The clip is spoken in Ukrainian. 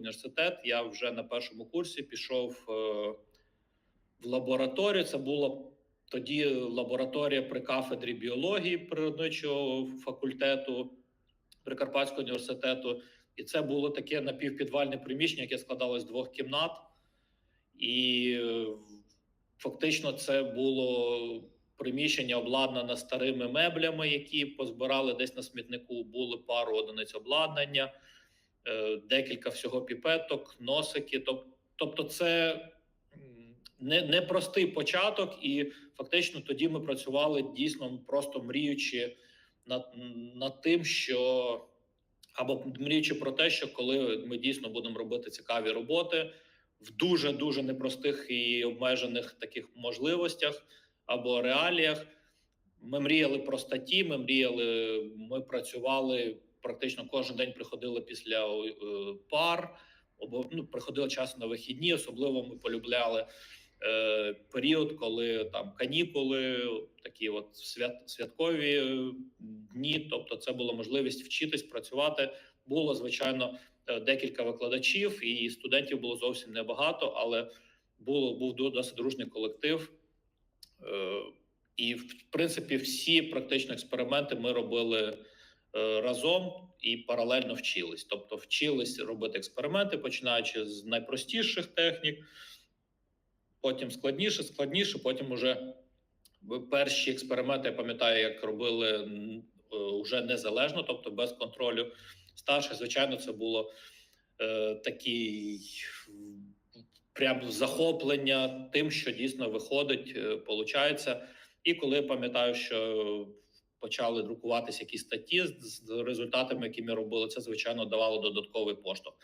університет. Я вже на першому курсі пішов е, в лабораторію. Це була тоді лабораторія при кафедрі біології природничого факультету Прикарпатського університету. І це було таке напівпідвальне приміщення, яке складалось з двох кімнат. І е, фактично це було приміщення обладнане старими меблями, які позбирали десь на смітнику. Були пару одиниць обладнання, декілька всього піпеток, носики. Тобто, це не, не початок, і фактично тоді ми працювали дійсно просто мріючи над, над тим, що або мріючи про те, що коли ми дійсно будемо робити цікаві роботи в дуже дуже непростих і обмежених таких можливостях або реаліях. Ми мріяли про статті. Ми мріяли, ми працювали практично кожен день. Приходили після е, пар, або ну, приходили час на вихідні. Особливо ми полюбляли е, період, коли там канікули, такі от свят, святкові е, дні. Тобто, це була можливість вчитись, працювати. Було звичайно е, декілька викладачів, і студентів було зовсім небагато, але було був до- досить дружний колектив. Е, І, в принципі, всі практично експерименти ми робили разом і паралельно вчились. Тобто, вчились робити експерименти, починаючи з найпростіших технік, потім складніше, складніше, потім уже перші експерименти, я пам'ятаю, як робили м, е, незалежно, тобто без контролю. Старше, звичайно, це було е, такий прям захоплення тим, що дійсно виходить, е, получається. І коли пам'ятаю, що почали друкуватися якісь статті з, результатами, які ми робили, це звичайно давало додатковий поштовх.